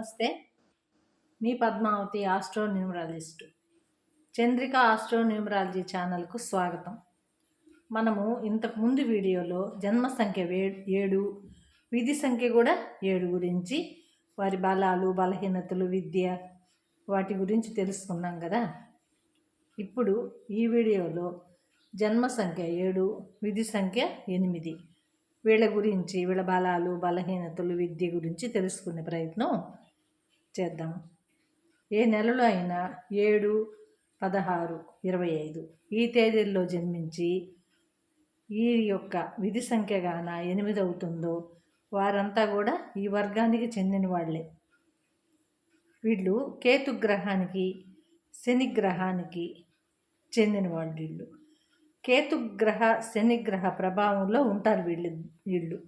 నమస్తే మీ Padmavathi astro numerologist. Chandrika astro numerology ఛానల్కు స్వాగతం. మనము ఇంతకుముందు వీడియోలో జన్మ సంఖ్య ఏడు విధి సంఖ్య కూడా ఏడు గురించి వారి బలాలు బలహీనతలు విద్య వాటి గురించి తెలుసుకున్నాం కదా? ఇప్పుడు ఈ వీడియోలో జన్మ సంఖ్య ఏడు విధి సంఖ్య ఎనిమిది. వీళ్ళ గురించి వీళ్ళ బలాలు బలహీనతలు విద్య గురించి తెలుసుకునే ప్రయత్నం చేద్దాం. ఏ నెలలో అయినా ఏడు పదహారు ఇరవై ఐదు ఈ తేదీల్లో జన్మించి ఈ యొక్క విధి సంఖ్య గాన ఎనిమిది అవుతుందో వారంతా కూడా ఈ వర్గానికి చెందిన వాళ్ళే. వీళ్ళు కేతు గ్రహానికి శనిగ్రహానికి చెందిన వాళ్ళు వీళ్ళు కేతు గ్రహ శనిగ్రహ ప్రభావంలో ఉంటారు వీళ్ళు వీళ్ళు.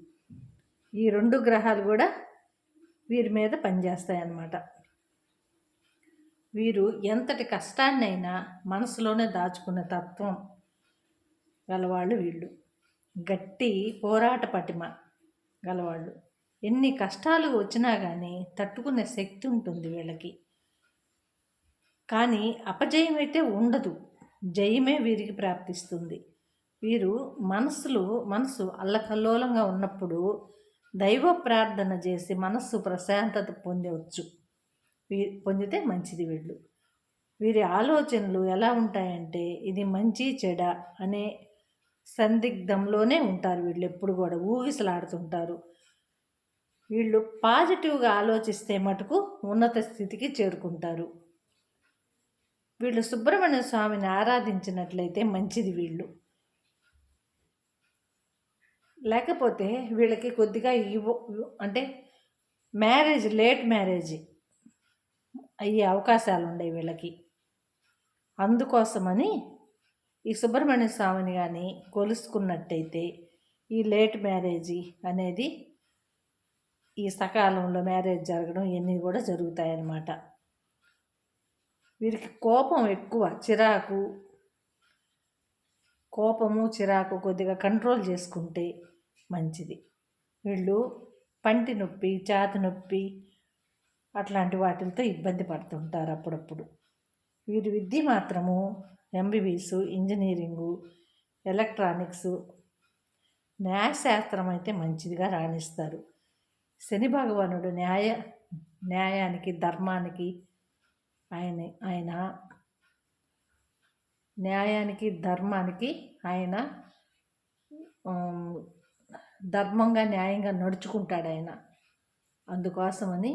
ఈ రెండు గ్రహాలు కూడా వీరి మీద పనిచేస్తాయి అన్నమాట వీరు ఎంతటి కష్టాన్నైనా మనసులోనే దాచుకునే తత్వం గలవాళ్ళు వీళ్ళు. గట్టి పోరాట పటిమ గలవాళ్ళు. ఎన్ని కష్టాలు వచ్చినా కానీ తట్టుకునే శక్తి ఉంటుంది వీళ్ళకి. కానీ అపజయం అయితే ఉండదు. జయమే వీరికి ప్రాప్తిస్తుంది. వీరు మనసులు మనసు అల్లకల్లోలంగా ఉన్నప్పుడు దైవ ప్రార్థన చేసి మనస్సు ప్రశాంతత పొందవచ్చు. పొందితే మంచిది వీళ్ళు. వీరి ఆలోచనలు ఎలా ఉంటాయంటే ఇది మంచి చెడ అనే సందిగ్ధంలోనే ఉంటారు వీళ్ళు ఎప్పుడు కూడా. ఊగిసలాడుతుంటారు. వీళ్ళు పాజిటివ్గా ఆలోచిస్తే మటుకు ఉన్నత స్థితికి చేరుకుంటారు. వీళ్ళు సుబ్రహ్మణ్య స్వామిని ఆరాధించినట్లయితే మంచిది వీళ్ళు. లేకపోతే వీళ్ళకి కొద్దిగా ఇవ్వ అంటే మ్యారేజ్ లేట్ మ్యారేజ్ అయ్యే అవకాశాలు ఉన్నాయి వీళ్ళకి. అందుకోసమని ఈ సుబ్రహ్మణ్య స్వామిని కానీ కొలుసుకున్నట్టయితే ఈ లేట్ మ్యారేజీ అనేది ఈ సకాలంలో మ్యారేజ్ జరగడం ఇవన్నీ కూడా జరుగుతాయన్నమాట. వీరికి కోపం ఎక్కువ చిరాకు కోపము చిరాకు కొద్దిగా కంట్రోల్ చేసుకుంటే మంచిది. వీళ్ళు పంటి నొప్పి చేతి నొప్పి అట్లాంటి వాటితో ఇబ్బంది పడుతుంటారు అప్పుడప్పుడు. వీరి విద్య మాత్రము ఎంబీబీఎస్ ఇంజనీరింగు ఎలక్ట్రానిక్స్ న్యాయశాస్త్రం అయితే మంచిదిగా రాణిస్తారు. శని భగవానుడు న్యాయ న్యాయానికి ధర్మానికి ఆయన ఆయన న్యాయానికి ధర్మానికి ఆయన ధర్మంగా న్యాయంగా నడుచుకుంటాడు ఆయన. అందుకోసమని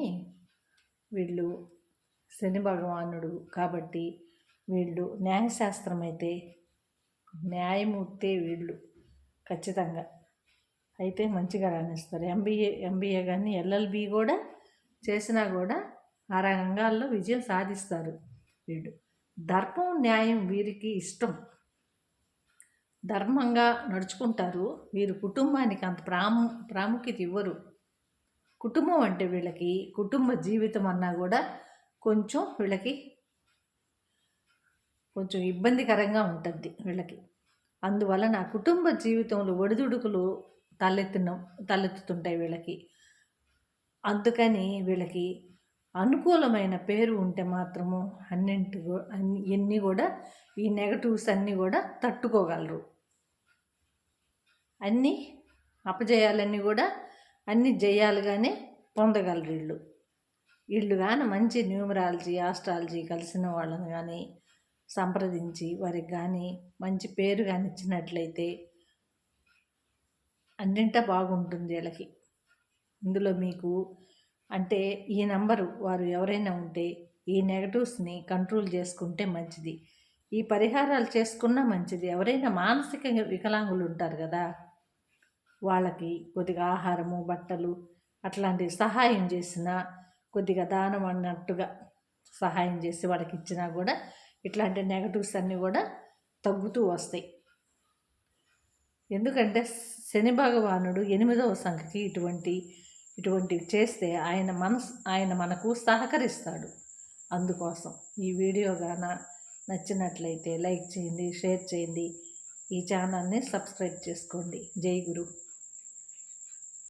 వీళ్ళు శని భగవానుడు కాబట్టి వీళ్ళు న్యాయశాస్త్రం అయితే న్యాయమూర్తే వీళ్ళు ఖచ్చితంగా. అయితే మంచిగా రాణిస్తారు. ఎంబీఏ ఎంబీఏ కానీ ఎల్ఎల్బి కూడా చేసినా కూడా ఆ రంగాల్లో విజయం సాధిస్తారు వీళ్ళు. ధర్మం న్యాయం వీరికి ఇష్టం. ధర్మంగా నడుచుకుంటారు. వీరు కుటుంబానికి అంత ప్రాము ప్రాముఖ్యత ఇవ్వరు. కుటుంబం అంటే వీళ్ళకి కుటుంబ జీవితం అన్నా కూడా కొంచెం వీళ్ళకి కొంచెం ఇబ్బందికరంగా ఉంటుంది వీళ్ళకి. అందువలన కుటుంబ జీవితంలో ఒడిదుడుకులు తలెత్తిన తలెత్తుతుంటాయి వీళ్ళకి. అందుకని వీళ్ళకి అనుకూలమైన పేరు ఉంటే మాత్రము అన్నింటి అన్ని ఎన్ని కూడా ఈ నెగటివ్స్ అన్నీ కూడా తట్టుకోగలరు. అన్నీ అపజయాలన్నీ కూడా అన్ని జయాలుగానే పొందగలరు వీళ్ళు వీళ్ళు కానీ మంచి న్యూమరాలజీ ఆస్ట్రాలజీ కలిసిన వాళ్ళని కానీ సంప్రదించి వారికి కానీ మంచి పేరు కానీ ఇచ్చినట్లయితే అన్నింటా బాగుంటుంది వీళ్ళకి. ఇందులో మీకు అంటే ఈ నంబరు వారు ఎవరైనా ఉంటే ఈ నెగటివ్స్ని కంట్రోల్ చేసుకుంటే మంచిది. ఈ పరిహారాలు చేసుకున్నా మంచిది. ఎవరైనా మానసిక వికలాంగులు ఉంటారు కదా వాళ్ళకి కొద్దిగా ఆహారము బట్టలు అట్లాంటి సహాయం చేసిన కొద్దిగా దానం అన్నట్టుగా సహాయం చేసి వాళ్ళకి ఇచ్చినా కూడా ఇట్లాంటి నెగటివ్స్ అన్నీ కూడా తగ్గుతూ వస్తాయి. ఎందుకంటే శని భగవానుడు ఎనిమిదవ సంఖ్యకి ఇటువంటి ఇటువంటివి చేస్తే ఆయన మనసు ఆయన మనకు సహకరిస్తాడు. అందుకోసం ఈ వీడియో గాన నచ్చినట్లయితే లైక్ చేయండి షేర్ చేయండి. ఈ ఛానల్ని సబ్స్క్రైబ్ చేసుకోండి. జై గురు.